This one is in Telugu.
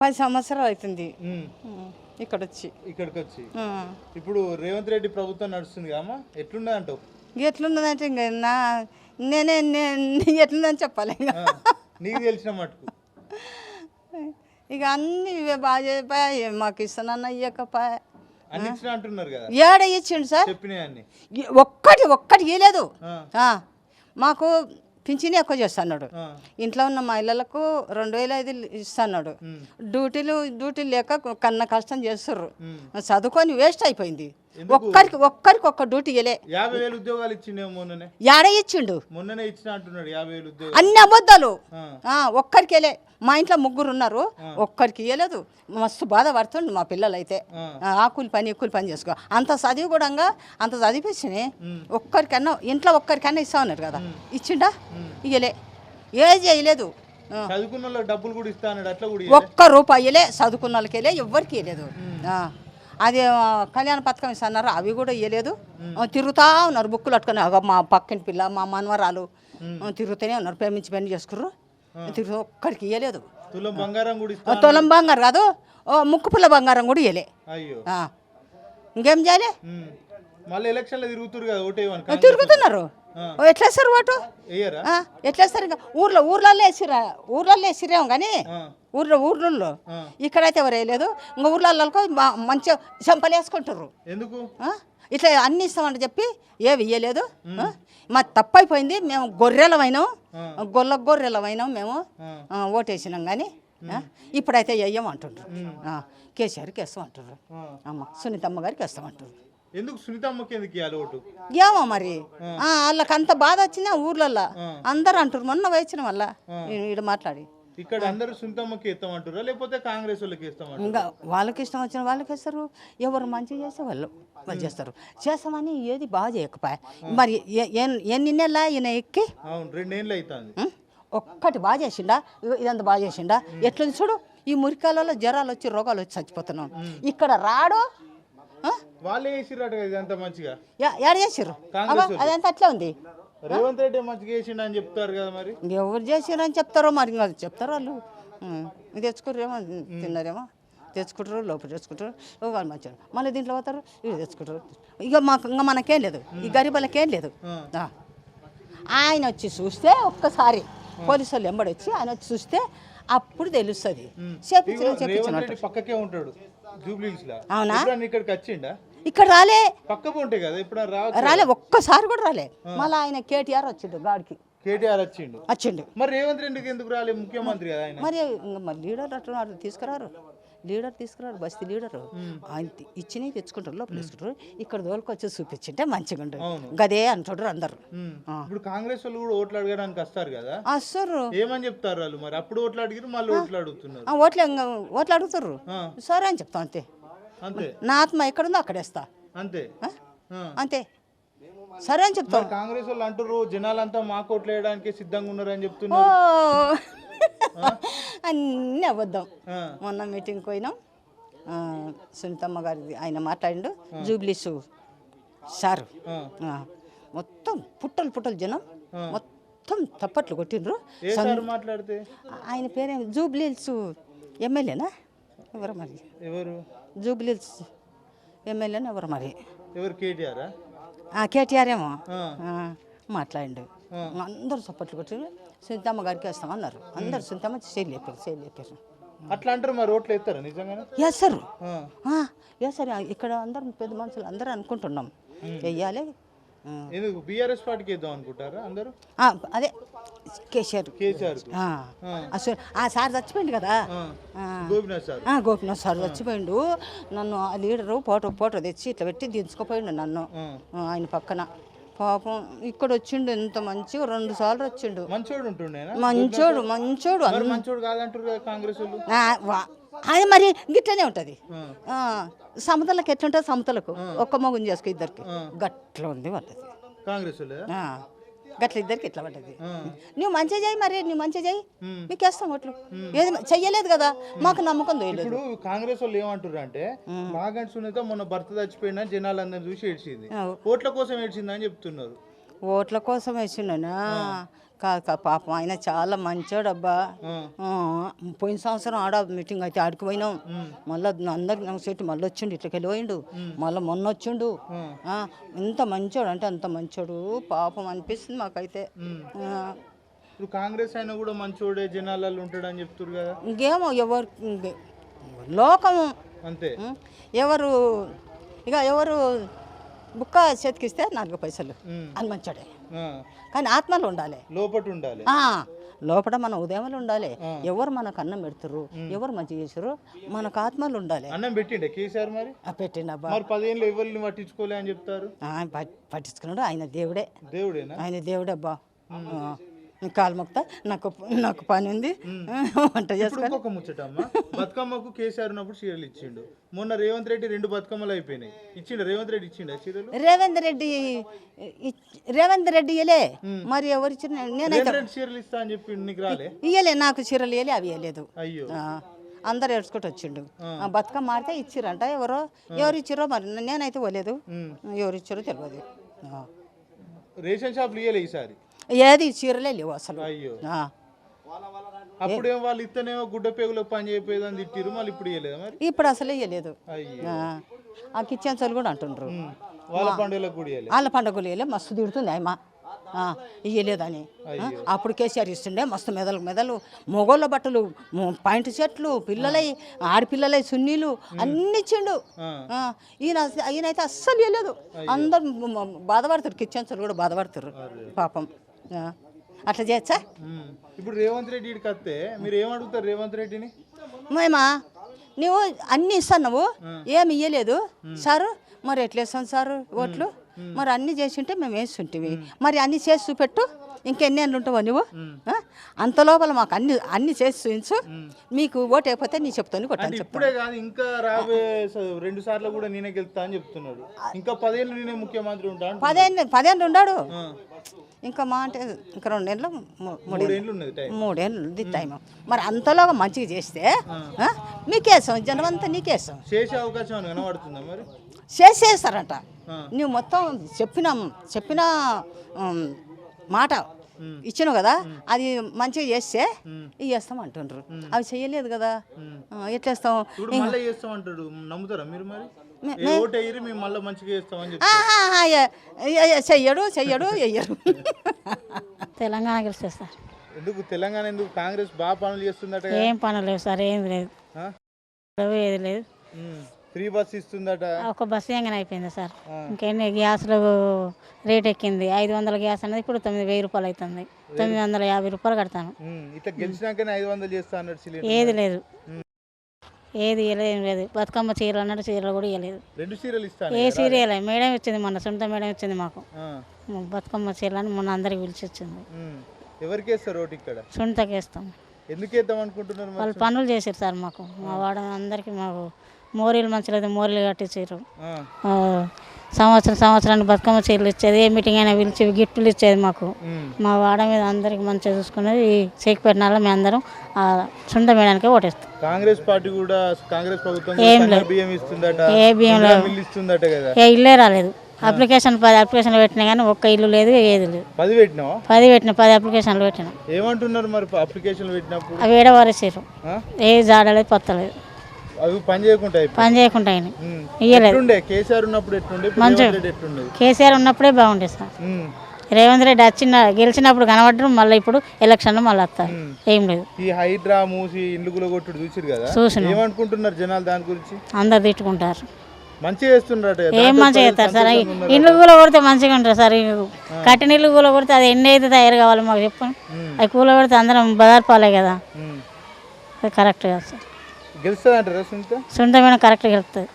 పది సంవత్సరాలు అవుతుంది. ఇక్కడ వచ్చి ఇక్కడికి వచ్చి. ఇప్పుడు రేవంత్ రెడ్డి ప్రభుత్వం నడుస్తుంది అమ్మా. ఎట్లున్నది అంటావు? ఎట్లున్నదంటే ఇంకా నా నేనే ఎట్లుందని చెప్పాలి నీకు తెలిసిన మటుకు. ఇక అన్ని ఇవే బాగా చెప్పాయి మాకు ఇస్తానన్న ఇచ్చిన అంటున్నారు కదా? ఏడ ఇచ్చిండు సార్? ఒక్కటి ఒక్కటి ఇవ్వలేదు మాకు పింఛని ఎక్కువ చేస్తున్నాడు. ఇంట్లో ఉన్న మహిళలకు రెండు వేల ఐదు ఇస్తున్నాడు. డ్యూటీలు డ్యూటీలు లేక కన్న కష్టం చేస్తుర్రు. చదువుకొని వేస్ట్ అయిపోయింది? ఒక్కరికి ఒక్కరికి ఒక్క డ్యూటీ ఇవ్వలే యాభై వేలు ఉద్యోగాలు ఇచ్చిండేమో మొన్ననే. ఏడ ఇచ్చిండు. మొన్ననే ఇచ్చిన అంటున్నాడు యాభై వేలు ఉద్యోగాలు. అన్ని అబద్ధాలు. ఒక్కరికి వెళ్ళే మా ఇంట్లో ముగ్గురు ఉన్నారు. ఒక్కరికి ఇవ్వలేదు మస్తు బాధపడుతుండు మా పిల్లలు అయితే ఆ. కూలి పని కూలి పని చేసుకో. అంత చదివి కూడా అంత చదివించి ఉమ్. ఒక్కరికన్నా ఇంట్లో ఒక్కరికన్నా ఇస్తా ఉన్నారు కదా. ఇచ్చిండా. ఇయ్యలే. ఏది చేయలేదు. చదువుకున్న డబ్బులు కూడా ఇస్తా అట్లా కూడా ఇయ్యలే. ఒక్క రూపాయలే చదువుకున్న వాళ్ళకి వెళ్ళే ఎవ్వరికి ఇవ్వలేదు. అది కళ్యాణ పథకం ఇస్తున్నారు అవి కూడా ఇవ్వలేదు తిరుగుతా ఉన్నారు బుక్కులు పట్టుకొని. మా పక్కన పిల్ల మా మనవరాలు తిరుగుతూనే ఉన్నారు. ప్రేమించి పని చేసుకుర్రు. తిరుగు ఒక్కడికి ఇవ్వలేదు తులం బంగారం కాదు. ఓ ముక్కు పుల్ల బంగారం కూడా ఇవ్వలే. ఇంకేం చేయాలి. మళ్ళీ ఎలక్షన్లో తిరుగుతున్నారు. ఎట్లా వేస్తారు ఓటు? ఎట్లా వేస్తారు ఇంకా? ఊర్లో ఊర్లలో వేసిరా ఊర్లలో వేసిరేమో కానీ ఊర్లో ఊర్లలో. ఇక్కడైతే ఎవరు వేయలేదు. ఇంకా ఊర్లలో మంచిగా చెంపలు వేసుకుంటారు ఎందుకు? ఇట్లా అన్ని ఇస్తామని చెప్పి ఏవి ఇయ్యలేదు? మా తప్పైపోయింది. మేము గొర్రెలమైనాం గొల్ల గొర్రెలమైనాం మేము. ఓటేసినాం కానీ? ఇప్పుడైతే వేయం అంటుండ్రు ఆ, కేసీఆర్కి వేస్తాం అంటారు ఆ. అమ్మ సునీతమ్మ గారికి వేస్తాం అంటారు ఎందుకు సునీతమ్మకి ఎందుకు ఇవ్వాలి ఓటు? ఏమో మరి. ఆ, వాళ్ళకి అంత బాధ వచ్చిందా ఊర్లల్లో అందరూ అంటారు మొన్న వచ్చిన వల్ల ఈడ మాట్లాడి. ఇక్కడ అందరూ సునీతమ్మకి ఇస్తామంటారా లేకపోతే కాంగ్రెస్ వాళ్ళకి ఇస్తామంటారు ఇంకా వాళ్ళకి ఇష్టం వచ్చిన వాళ్ళకి ఇస్తారు ఎవరు మంచి చేస్తే వాళ్ళు. వాళ్ళు చేస్తారు. చేస్తామని ఏది బాగా చేయకపోయా. మరి ఎన్ని నెలల ఈయన ఎక్కి? అవును రెండేళ్ళు అవుతుంది? ఒక్కటి బాగా చేసిండా? ఇదంతా బాగా చేసిండా? ఎట్లుంది చూడు? ఈ మురికాలలో జ్వరాలు వచ్చి రోగాలు వచ్చి చచ్చిపోతున్నాం. ఇక్కడ రాడు? వాళ్ళే వేసిరట కదా ఇదంతా మంచిగా? ఏడ చేసిర్రు? అదంతా అట్లే ఉంది. రేవంత్ రెడ్డి మంచిగా వేసిండు అని చెప్తారు కదా మరి. ఎవరు చేసిరని చెప్తారో మరి ఇంకా చెప్తారో వాళ్ళు. తెచ్చుకుంటారేమో తిన్నారేమో. తెచ్చుకుంటారు లోపల తెచ్చుకుంటారు. వాళ్ళు మంచిగా మళ్ళీ దీంట్లో పోతారు ఇది తెచ్చుకుంటారు. ఇక మాకు ఇంకా మనకేం లేదు. ఈ గరీబులకేం లేదు. ఆయన వచ్చి చూస్తే ఒక్కసారి పోలీసు వాళ్ళు ఎంబడి వచ్చి ఆయన వచ్చి చూస్తే అప్పుడు తెలుస్తుంది. చేపించిన రెడ్డి పక్కకే ఉంటాడు అవునా? ఇక్కడికి వచ్చిండా? ఇక్కడ రాలే. రాలే ఒక్కసారి కూడా రాలే. మళ్ళీ ఆయన కేటీఆర్ వచ్చిండు గాడికి. కేటీఆర్ వచ్చిండు. వచ్చిండు. మరి రేవంత్ రెడ్డికి ఎందుకు రాలే ముఖ్యమంత్రి కదా ఆయన? మరి మరి లీడర్ అట్లా తీసుకురారు. లీడర్ తీసుకురారు బస్తీ లీడరు. ఆయన ఇచ్చినవి తెచ్చుకుంటారు లోపల వేసుకుంటారు ఇక్కడ దోలుకొచ్చి చూపించింటే మంచిగా అవును. గదే అంటారు అందరు. ఇప్పుడు కాంగ్రెస్ వాళ్ళు కూడా ఓట్లు అడగడానికి వస్తారు కదా? వస్తారు. ఏమని చెప్తారు వాళ్ళు మరి? అప్పుడు ఓట్లు అడిగిరు మళ్ళీ ఓట్లు అడుగుతున్నారు. ఓట్లు ఓట్లు అడుగుతారు. సరే అని చెప్తాం అంతే. నా ఆత్మ ఎక్కడుందో అక్కడేస్తా అంతే. అంతే. సరే అని చెప్తాం కాంగ్రెస్ వాళ్ళు అంటారు జనాలంతా మా ఓట్లు వేయడానికి సిద్ధంగా ఉన్నారు అని చెప్తున్నారు అన్నీ అబద్ధం. మొన్న మీటింగ్కి పోయినాం. సునీతమ్మ గారి ఆయన మాట్లాడిండు. జూబ్లీసు సారు. మొత్తం పుట్టలు పుట్టలు జనం. మొత్తం తప్పట్లు కొట్టిండ్రు. మాట్లాడితే? ఆయన పేరేం? జూబ్లీల్స్ ఎమ్మెల్యేనా? ఎవరు మరి? ఎవరు? జూబ్లీల్స్ ఎమ్మెల్యేనా ఎవరు మరి? ఎవరు కేటీఆరా? కేటీఆర్ ఏమో మాట్లాడిండు. అందరూ చప్పట్లు కొట్టిండ్రు సునీతమ్మ గారికి వేస్తామన్నారు అందరు సునీతమ్మ చేయలు లేపారు చేయలు లేపారు. అట్లా అంటారు మరి ఓట్లు వేస్తారా నిజంగానే? వేస్తారు. వేస్తారు. ఇక్కడ అందరం పెద్ద మనుషులు అందరూ అనుకుంటున్నాం. వెయ్యాలి బీఆర్ఎస్ పార్టీకి వేద్దాం అనుకుంటారా అందరూ? అదే కేసీఆర్. కేసీఆర్ ఆ. అసలు ఆ సార్ చచ్చిపోయింది కదా? ఆ. గోపినాథ్ సార్. ఆ, గోపినాథ్ సార్ చచ్చిపోయిండు. నన్ను ఆ లీడరు ఫోటో ఫోటో తెచ్చి ఇట్లా పెట్టి దించుకుపోయిండు నన్ను. ఆ. ఆయన పక్కన. పాపం ఇక్కడ వచ్చిండు ఎంత మంచిగా రెండు సార్లు వచ్చిండు. మంచోడు ఉంటుండేనా? మంచోడు మంచోడు మరి మంచోడు కాదంటారు కదా కాంగ్రెస్ వాళ్ళు? ఆ, వా- అది మరి గిట్లనే ఉంటుంది. ఆ. సమతలకు ఎట్లుంటుంది? సమతలకు. ఒక్క మగుని చేసుకో ఇద్దరికి. గట్ల ఉంది వాళ్ళది కాంగ్రెస్ వాళ్ళే? ఆ, గట్ల ఇద్దరికి ఇట్లా పడ్డది. నువ్వు మంచిగా చేయి మరి నువ్వు మంచిగా చేయి. మీకు వేస్తాం ఓట్లు. ఏది చెయ్యలేదు కదా. మాకు నమ్మకం తోయలేదు. ఇప్పుడు కాంగ్రెస్ వాళ్ళు ఏమంటారు అంటే మాగంటి సునీత మొన్న భర్త చచ్చిపోయినా జనాలందరిని చూసి ఏడ్చింది. ఓట్ల కోసం ఏడ్చింది అని చెప్తున్నారు. ఓట్ల కోసం వేసిండనా? కాదు పాపం ఆయన చాలా మంచోడు అబ్బా పోయిన సంవత్సరం ఆడ మీటింగ్ అయితే ఆడికి పోయినాం. మళ్ళీ అందరికి నాకు చెట్టు మళ్ళీ వచ్చిండు ఇట్లకి వెళ్ళి పోయిండు మళ్ళీ మొన్న వచ్చిండు. ఇంత మంచోడు అంటే అంత మంచోడు. పాపం అనిపిస్తుంది మాకైతే. ఇప్పుడు కాంగ్రెస్ అయినా కూడా మంచోడే జనాలలో ఉంటాడని చెప్తున్నారు కదా. ఇంకేమో ఎవరు లోకము. అంతే? ఎవరు ఇక ఎవరు బుక్క చేతికిస్తే నాలుగు పైసలు. అని మంచోడే. కానీ ఆత్మలు ఉండాలి. లోపట ఉండాలి. ఆ, లోపల మన ఉదయములు ఉండాలి. ఎవరు మనకు అన్నం పెడతారు ఎవరు మంచి చేసారు మనకు ఆత్మలు ఉండాలి. అన్నం పెట్టిండే కేసీఆర్ మరి? పదిహేనులు ఎవరిని పట్టించుకోలే అని చెప్తారు? పట్టించుకున్నాడు. ఆయన దేవుడే. దేవుడేనా? ఆయన దేవుడే అబ్బా. కాలు మొక్తా నాకు నాకు పని ఉంది. వంట ముచ్చటమ్మ. బతుకమ్మకు కేసీఆర్ ఉన్నప్పుడు చీరలు ఇచ్చిండు. మొన్న రేవంత్ రెడ్డి రెండు బతుకమ్మలు అయిపోయినాయి. ఇచ్చిండు రేవంత్ రెడ్డి ఇచ్చిండు చీరలు? రేవంత్ రెడ్డి రేవంత్ రెడ్డి ఇయ్యలే. మరి ఎవరు ఇచ్చిన నేనైతే చీరలు ఇస్తా అని చెప్పి నీకు రాలే? ఇయ్యలే నాకు చీరలు ఇయ్యలే అవి ఇయ్యలేదు. అయ్యో. అందరు ఏడ్చుకుంటూ వచ్చిండు. ఆ. బతుకమ్మ మారితే ఇచ్చిరంట ఎవరో ఎవరు ఇచ్చిరో మరి నేనైతే పోలేదు. ఎవరు ఇచ్చారో తెలియదు. రేషన్ షాప్లు ఇయ్యలే ఈసారి. ఏది చీరలే లేవు అసలు. అయ్యో. ఆ. అప్పుడేమో వాళ్ళు గుడ్డ పేగులకు పని చేయకపోయేదని తిట్టిరు మళ్ళీ ఇప్పుడు మరి? ఇప్పుడు అసలు ఇయ్యలేదు. అయ్యో. ఆ. ఆ కిచెన్ చోలు కూడా అంటుండ్రు. ఉమ్. వాళ్ళ పండుగలకు కూడా ఇయ్యలే వాళ్ళ పండుగలు ఇయ్యలే మస్తు తిడుతుంది ఆయమ్మ. ఆ, ఇయ్యలేదని. ఆ, అప్పుడు కేసీఆర్ ఇస్తుండే మస్తు మెదలు మెదలు మొగోళ్ళ బట్టలు మొ- పాయింట్ షర్ట్లు పిల్లలై ఆడపిల్లలై సున్నీలు అన్ని ఇచ్చిండు. ఆ. ఈయన ఈయన అయితే అస్సలు ఇవ్వలేదు అందరు బాధపడతారు కిచెన్ చోలు కూడా బాధపడతారు. పాపం. అట్లా చేయొచ్చా. ఇప్పుడు రేవంత్ రెడ్డి వస్తే మీరు ఏమడుగుతారు రేవంత్ రెడ్డిని? మేమా? నువ్వు అన్ని ఇస్తాను నువ్వు. ఏమి ఇయ్యలేదు. సారు మరి ఎట్లా వేస్తాం సారు? ఓట్లు? మరి అన్ని చేసింటే మేము వేస్తుంటివి. మరి అన్ని చేసి చూపెట్టు. ఇంకెన్ని ఏళ్ళు ఉంటావో నువ్వు? అంత లోపల మాకు అన్ని అన్ని చేసి చూపించు. మీకు ఓటు అయిపోతే నీ చెప్తాను కొట్టాను ఇప్పుడే కాదు ఇంకా రాబోయే రెండు సార్లు కూడా నేనే గెలుస్తా అని చెప్తున్నాడు. ఇంకా పదేళ్ళు నేనే ముఖ్యమంత్రి ఉంటా అంటున్నాడు. పదేళ్ళు పదేళ్ళు ఉన్నాడు ఆ. ఇంకా మా అంటే ఇంకా రెండేళ్ళు మూ- మూడేళ్ళు మూడేళ్ళు ఉన్నది టైం మరి అంతలోగా మంచిగా చేస్తే? మీకేసాం జనం అంతా నీకేసాం చేసే అవకాశం ఏమైనా కనబడుతుందా మరి? చేసేస్తారంట. నువ్వు మొత్తం చెప్పిన చెప్పిన మాట ఇచ్చినావు కదా అది మంచిగా చేస్తే ఇస్తాం అంటుండ్రు. అవి చెయ్యలేదు కదా. ఎట్లేస్తాం? నమ్ముతారా మీరు మరి? చెయ్యడు చెయ్యడు చెయ్యడు. తెలంగాణ గెలుస్తుంది సార్. ఎందుకు? తెలంగాణ ఎందుకు? కాంగ్రెస్ బాగా పనులు చేస్తుందట? ఏం పనులు లేవు సార్ ఏం లేదు. ఏది లేదు. ఫ్రీ బస్ ఇస్తుందట. ఒక బస్సు ఎంగన అయిపోయింది సార్. ఇంకెన్ని గ్యాస్లు రేట్ ఎక్కింది. ఐదు వందల గ్యాస్ అనేది ఇప్పుడు తొమ్మిది వెయ్యి రూపాయలు అవుతుంది తొమ్మిది వందల యాభై రూపాయలు కడతాను. ఉమ్. ఇట్లా గెలిచినాకనే ఐదు వందలు చేస్తా అన్నాడు ఏది లేదు. ఏది ఇవ్వలేదు లేదు. బతుకమ్మ చీరలు అన్నట్టు చీరలు కూడా ఇవ్వలేదు రెండు సీరియల్ ఇస్తాను ఏ సీరియల్ మేడం ఇచ్చింది మొన్న సొంత మేడం ఇచ్చింది మాకు. బతుకమ్మ చీరలని మొన్న అందరికి పిలిచి ఇచ్చింది. ఎవరికి వేస్తారు ఇక్కడ? సొంతకి వేస్తాం ఎందుకు వేద్దాం అనుకుంటున్నారు వాళ్ళు పనులు చేశారు సార్ మాకు. మా వాడ అందరికీ మాకు మోరీలు మంచిగా లేదు మోరీలు కట్టించారు సంవత్సరం సంవత్సరానికి బతుకమ్మ చీరలు ఇచ్చేది ఏ మీటింగ్ అయినా పిలిచి గిఫ్ట్లు ఇచ్చేది మాకు. మా వాడ మీద అందరికి మంచిగా చూసుకునేది ఈ చేకిపెట్టినాల మేము అందరం సుంద మేడానికే ఓటేస్తాం. కాంగ్రెస్ పార్టీ కూడా కాంగ్రెస్ ప్రభుత్వం ఏం లేదు. ఏ బియ్యం లేదు. ఏ ఇల్లే రాలేదు. అప్లికేషన్ పది అప్లికేషన్లు పెట్టినా కానీ ఒక్క ఇల్లు లేదు ఏది లేదు. పది పెట్టినావా? పది పెట్టిన పది అప్లికేషన్లు పెట్టినా. ఏమంటున్నారు మరి అప్లికేషన్లు పెట్టినప్పుడు? అవి ఏడవరేసారు? ఏ జాడలేదు పొత్తలేదు అవి పని చేయకుండా పని చేయకుండా. ఇయ్యలేదు. కేసీఆర్ ఉన్నప్పుడు ఎట్లుండే? కేసీఆర్ బాగుండేది సార్. రేవంత్ రెడ్డి వచ్చిన గెలిచినప్పుడు కనబడ్డారు మళ్ళీ ఇప్పుడు ఎలక్షన్లో మళ్ళీ వస్తారు. ఏం లేదు. ఈ హైడ్రా మూసి ఇండ్లు కొట్టుడు చూసిరు కదా? చూసినాం. ఏమనుకుంటున్నారు జనాలు దాని గురించి? అందరు తిట్టుకుంటారు. మంచిగా కదా. ఏం మంచిగా చేస్తారు సార్? ఇల్లు కూల కొడితే మంచిగా ఉంటుంది సార్. కట్టిన ఇల్లు కూల కొడితే అది ఎన్ని అయితే తయారు కావాలి మాకు చెప్పండి. అవి కూల కొడితే అందరం బదార్పాలే కదా. అది కరెక్ట్ కాదు సార్. గెలుస్తుందంటారా సునీత సొంతమైన కరెక్ట్ గెలుస్తుంది